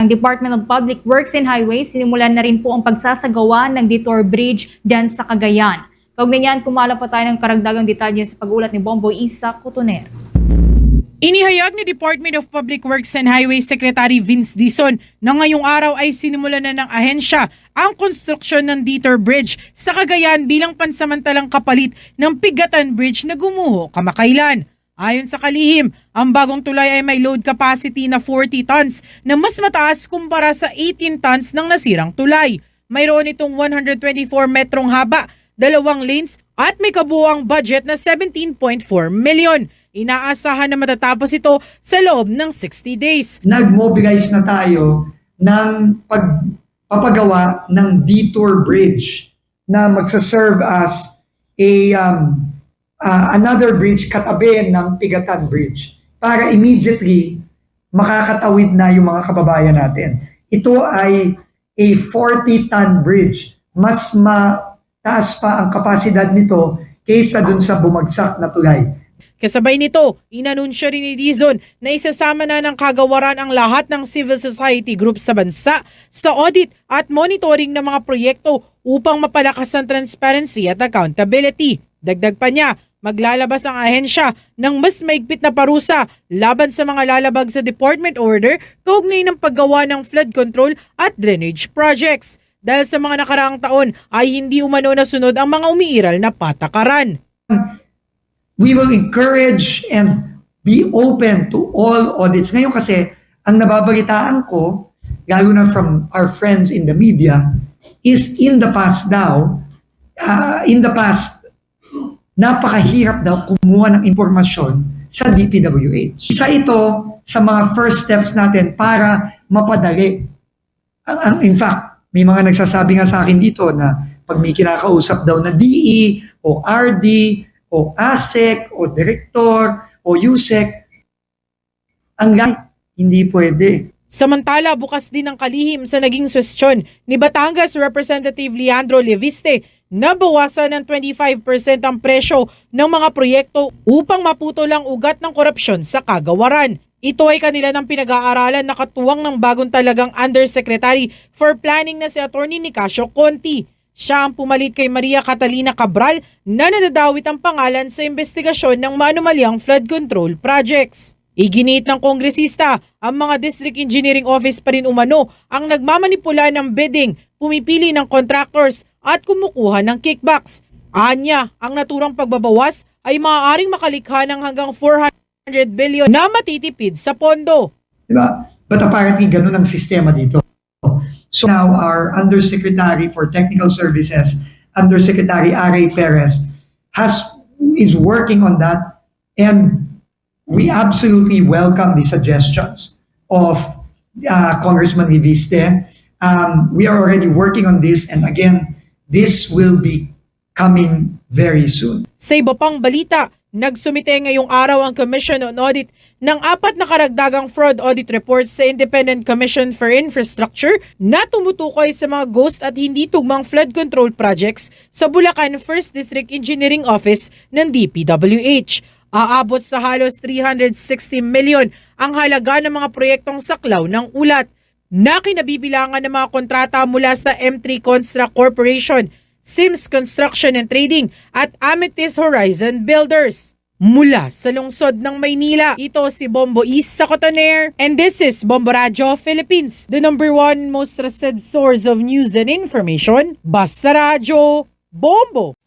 Ang Department of Public Works and Highways, sinimulan na rin po ang pagsasagawa ng Detour Bridge dyan sa Cagayan. Kaugnay niyan, kumala pa tayo ng karagdagang detalye sa pag-ulat ni Bombo Isa Cotoner. Inihayag ni Department of Public Works and Highways Secretary Vince Dizon na ngayong araw ay sinimulan na ng ahensya ang konstruksyon ng Detour Bridge sa Cagayan bilang pansamantalang kapalit ng Pigatan Bridge na gumuho kamakailan. Ayon sa kalihim, ang bagong tulay ay may load capacity na 40 tons na mas mataas kumpara sa 18 tons ng nasirang tulay. Mayroon itong 124 metrong haba, dalawang lanes at may kabuuang budget na 17.4 million. Inaasahan na matatapos ito sa loob ng 60 days. nag-mobilize na tayo ng pagpapagawa ng detour bridge na magsaserve as a um, uh, another bridge katabi ng Pigatan Bridge para immediately makakatawid na yung mga kababayan natin. Ito ay a 40-ton bridge. Mas mataas pa ang kapasidad nito kaysa dun sa bumagsak na tulay. Kasabay nito, inanunsyo rin ni Dizon na isasama na ng kagawaran ang lahat ng civil society groups sa bansa sa audit at monitoring ng mga proyekto upang mapalakas ang transparency at accountability. Dagdag pa niya, maglalabas ang ahensya ng mas maigpit na parusa laban sa mga lalabag sa department order kaugnay ng paggawa ng flood control at drainage projects. Dahil sa mga nakaraang taon ay hindi umano na sunod ang mga umiiral na patakaran. we will encourage and be open to all audits. Ngayon kasi, ang nababalitaan ko, lalo na from our friends in the media, is in the past daw, uh, in the past, napakahirap daw kumuha ng impormasyon sa DPWH. Isa ito sa mga first steps natin para mapadali. Ang, in fact, may mga nagsasabi nga sa akin dito na pag may kinakausap daw na DE o RD o ASEC o Director o USEC, ang hindi pwede. Samantala, bukas din ang kalihim sa naging swestyon ni Batangas Representative Leandro Leviste na bawasan ng 25% ang presyo ng mga proyekto upang maputol ang ugat ng korupsyon sa kagawaran. Ito ay kanila ng pinag-aaralan na katuwang ng bagong talagang Undersecretary for Planning na si Atty. Nicasio Conti. Siya ang pumalit kay Maria Catalina Cabral na nadadawit ang pangalan sa investigasyon ng manumalyang flood control projects. Iginit ng kongresista, ang mga district engineering office pa rin umano ang nagmamanipula ng bidding, pumipili ng contractors at kumukuha ng kickbacks. Anya, ang naturang pagbabawas ay maaaring makalikha ng hanggang 400 billion na matitipid sa pondo. Diba? But apparently, ganun ang sistema dito. So now our Undersecretary for Technical Services, Undersecretary Ari Perez, has is working on that and we absolutely welcome the suggestions of uh, Congressman Riviste. Um, we are already working on this and again, this will be coming very soon. Sa iba pang balita, nagsumite ngayong araw ang Commission on Audit ng apat na karagdagang fraud audit reports sa Independent Commission for Infrastructure na tumutukoy sa mga ghost at hindi tugmang flood control projects sa Bulacan 1st District Engineering Office ng DPWH. Aabot sa halos 360 million ang halaga ng mga proyektong saklaw ng ulat na kinabibilangan ng mga kontrata mula sa M3 Construct Corporation, Sims Construction and Trading at Amethyst Horizon Builders. Mula sa lungsod ng Maynila, ito si Bombo East sa Cotoner. And this is Bombo Radio Philippines, the number one most trusted source of news and information. Basta Radio, Bombo!